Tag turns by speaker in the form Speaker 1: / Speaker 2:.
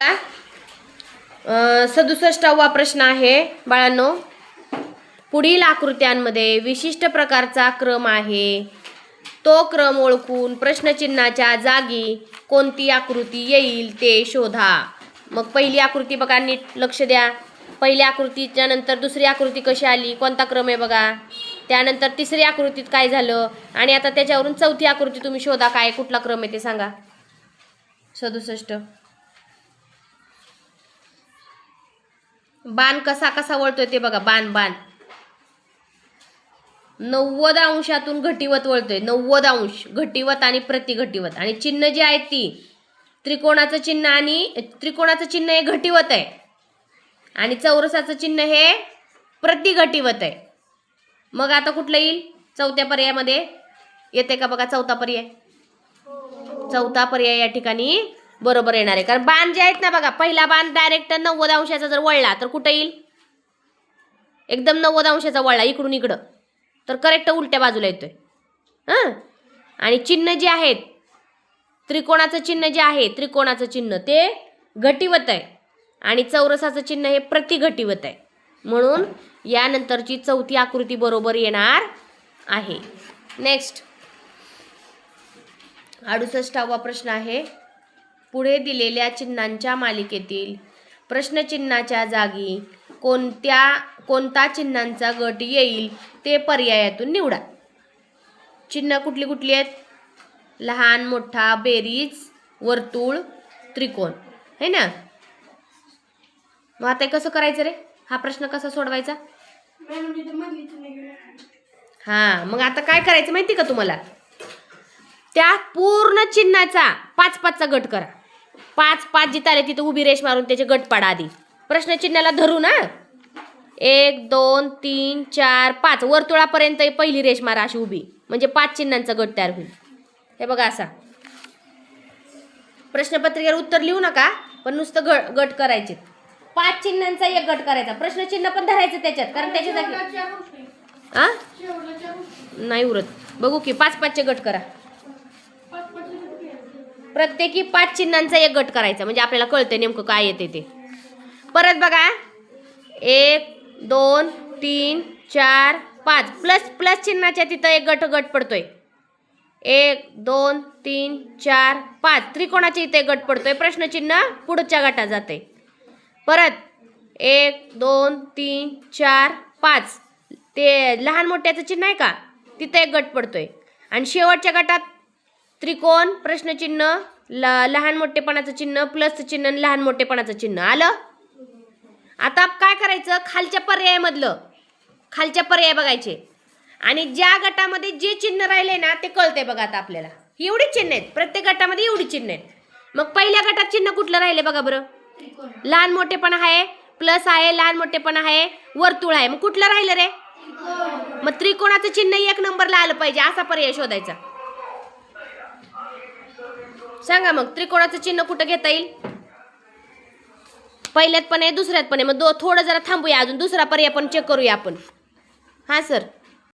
Speaker 1: अ, सदुसष्टावा प्रश्न आहे बाळांनो. पुढील आकृत्यांमध्ये विशिष्ट प्रकारचा क्रम आहे. तो क्रम ओळखून प्रश्नचिन्हाच्या जागी कोणती आकृती येईल ते शोधा. मग पहिली आकृती बघा नीट लक्ष द्या. पहिल्या आकृतीच्या नंतर दुसरी आकृती कशी आली कोणता क्रम आहे बघा. त्यानंतर तिसरी आकृतीत काय झालं आणि आता त्याच्यावरून चौथी आकृती तुम्ही शोधा काय कुठला क्रम आहे ते सांगा. सदुसष्ट. बाण कसा कसा वळतोय ते बघा बाण बाण. नव्वद अंशातून घटीवत वळतोय नव्वद अंश. घटीवत आणि प्रतिघटिवत. आणि चिन्ह जी आहेत ती त्रिकोणाचं चिन्ह आणि त्रिकोणाचं चिन्ह हे घटीवत आहे. आणि चौरसाचं चिन्ह हे प्रतिघटिवत आहे. मग आता कुठलं येईल? चौथ्या पर्यायामध्ये. येते का बघा चौथा पर्याय? चौथा पर्याय या ठिकाणी बरोबर येणार आहे. कारण बाण जे आहेत ना बघा पहिला बाण डायरेक्ट नव्वद अंशाचा जर वळला तर कुठं येईल? एकदम नव्वद अंशाचा वळला इकडून इकडं. तर करेक्ट उलट्या बाजूला येतोय. हां? आणि चिन्ह जे आहेत त्रिकोणाचं चिन्ह जे आहे त्रिकोणाचं चिन्ह ते घटीवत आहे. आणि चौरसाचं चिन्ह हे प्रतिघटिवत आहे. म्हणून यानंतरची चौथी आकृती बरोबर येणार आहे. नेक्स्ट अडुसष्टावा प्रश्न आहे. पुढे दिलेल्या चिन्हांच्या मालिकेतील प्रश्नचिन्हाच्या जागी कोणत्या कोणता चिन्हांचा गट येईल ते पर्यायातून निवडा. चिन्ह कुठली कुठली आहेत? लहान मोठा बेरीज वर्तुळ त्रिकोण. है ना? मग आता हे कसं करायचं रे? हा प्रश्न कसा सोडवायचा? हां मग आता काय करायचं माहिती का तुम्हाला? त्या पूर्ण चिन्हाचा पाच पाचचा गट करा. पाच पाच जिथं आले तिथं उभी रेष मारून त्याचे गट पाडा आधी. प्रश्नचिन्हाला धरू ना. एक दोन तीन चार पाच. वर्तुळापर्यंत पहिली रेष मारा अशी उभी. म्हणजे पाच चिन्हांचा गट तयार होईल. हे बघा असा. प्रश्नपत्रिकेवर उत्तर लिहू नका पण नुसतं ग गट करायचे. पाच चिन्हांचा एक गट करायचा. प्रश्नचिन्ह पण धरायचं त्याच्यात कारण त्याच्या जागी आ? नाही उरत. बघू की पाच पाचचे गट करा. प्रत्येकी पाच चिन्हांचा एक गट करायचा. म्हणजे आपल्याला कळतं नेमकं काय येते ते. परत बघा. एक दोन तीन चार पाच. प्लस प्लस चिन्हाच्या तिथं एक गट गट पडतोय. एक दोन तीन चार पाच. त्रिकोणाच्या इथे गट पडतोय. प्रश्नचिन्ह पुढच्या गटात जाते परत एक दोन तीन चार पाच. ते लहान मोठ्याचं चिन्ह आहे का? तिथं एक गट पडतोय. आणि शेवटच्या गटात त्रिकोण प्रश्नचिन्ह ल लहान मोठेपणाचं चिन्ह प्लसचं चिन्ह आणि लहान मोठेपणाचं चिन्ह. आलं? आता काय करायचं? खालच्या पर्यायामधलं. खालच्या पर्याय बघायचे. आणि ज्या गटामध्ये जे चिन्ह राहिले ना ते कळते बघा आता आपल्याला. एवढी चिन्ह आहेत. प्रत्येक गटामध्ये एवढी चिन्ह आहेत. मग पहिल्या गटात चिन्ह कुठलं राहिले बघा बरं? लहान मोठेपणा आहे प्लस आहे लहान मोठेपणा आहे वर्तुळ आहे. मग कुठलं राहिलं रे? मग त्रिकोणाचं चिन्ह एक नंबरला आलं पाहिजे. असा पर्याय शोधायचा. सांगा मग त्रिकोणाचं चिन्ह कुठं घेता येईल? पहिल्यात पण आहे दुसऱ्यात पण आहे. मग दो थोडं जरा थांबूया अजून दुसरा पर्याय पण चेक करूया आपण. हां सर